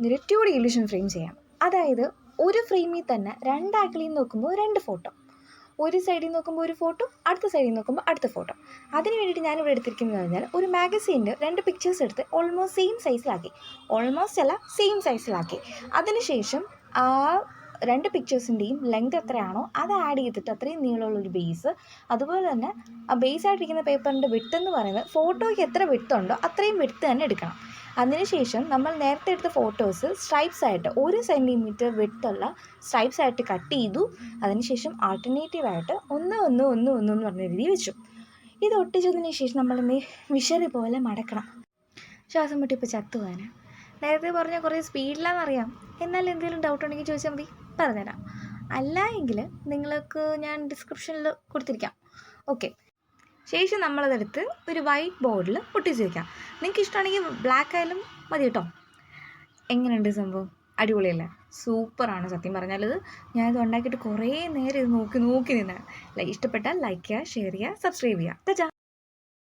ചെയ്യുന്നൊരു to D illusion frame ചെയ്യാം. അതായത് ഒരു ഫ്രെയിമിൽ തന്നെ രണ്ട് നിന്ന് നോക്കുമ്പോൾ രണ്ട് ഫോട്ടോ ഒരു സൈഡിൽ നോക്കുമ്പോൾ ഒരു ഫോട്ടോ അടുത്ത സൈഡിൽ നോക്കുമ്പോൾ അടുത്ത ഫോട്ടോ അതിന് വേണ്ടിയിട്ട് ഞാനിവിടെ എടുത്തിരിക്കുന്നത് പറഞ്ഞാൽ ഒരു മാഗസീന്റെ രണ്ട് പിക്ചേഴ്സ് എടുത്ത് ഓൾമോസ്റ്റ് സെയിം സൈസിലാക്കി ഓൾമോസ്റ്റ് അല്ല സെയിം സൈസിലാക്കി അതിനുശേഷം ആ രണ്ട് പിക്ചേഴ്സിന്റെയും ലെങ്ത് എത്രയാണോ അത് ആഡ് ചെയ്തിട്ട് അത്രയും നീളമുള്ളൊരു ബേസ് അതുപോലെ തന്നെ ആ ബേസ് ആയിട്ടിരിക്കുന്ന പേപ്പറിന്റെ വിട്ട് എന്ന് പറയുന്നത് ഫോട്ടോയ്ക്ക് എത്ര വിട്ടുണ്ടോ അത്രയും വിട്ട് തന്നെ എടുക്കണം. അതിനുശേഷം നമ്മൾ നേരത്തെ എടുത്ത ഫോട്ടോസ് സ്ട്രൈപ്സ് ആയിട്ട് ഒരു സെന്റിമീറ്റർ വിട്ടുള്ള സ്ട്രൈപ്സ് ആയിട്ട് കട്ട് ചെയ്തു. അതിനുശേഷം ആൾട്ടർനേറ്റീവ് ആയിട്ട് ഒന്ന് ഒന്ന് ഒന്ന് ഒന്ന് എന്ന് പറഞ്ഞ രീതി വെച്ചു. ഇത് ഒട്ടിച്ചതിന് ശേഷം നമ്മളൊന്ന് വിഷറി പോലെ മടക്കണം. ശ്വാസം മുട്ടി ഇപ്പോൾ ചത്തുപോകാനാ നേരത്തെ പറഞ്ഞ കുറേ സ്പീഡിലാണെന്നറിയാം. എന്നാൽ എന്തെങ്കിലും ഡൗട്ട് ഉണ്ടെങ്കിൽ ചോദിച്ചാൽ മതി. പറഞ്ഞുതരാം. അല്ല എങ്കിൽ നിങ്ങൾക്ക് ഞാൻ ഡിസ്ക്രിപ്ഷനിൽ കൊടുത്തിരിക്കാം. ഓക്കെ ശേഷം നമ്മളതെടുത്ത് ഒരു വൈറ്റ് ബോർഡിൽ ഒട്ടിച്ച് വയ്ക്കാം നിങ്ങൾക്ക് ഇഷ്ടമാണെങ്കിൽ ബ്ലാക്ക് ആയാലും മതി കേട്ടോ. എങ്ങനെയുണ്ട് സംഭവം? അടിപൊളിയല്ലേ? സൂപ്പറാണ് സത്യം പറഞ്ഞാൽ ഇത്. ഞാനിത് ഉണ്ടാക്കിയിട്ട് കുറേ നേരം ഇത് നോക്കി നോക്കി നിന്നാണ് ഇഷ്ടപ്പെട്ടാൽ ലൈക്ക് ചെയ്യുക ഷെയർ ചെയ്യുക സബ്സ്ക്രൈബ് ചെയ്യുക. തച്ചാ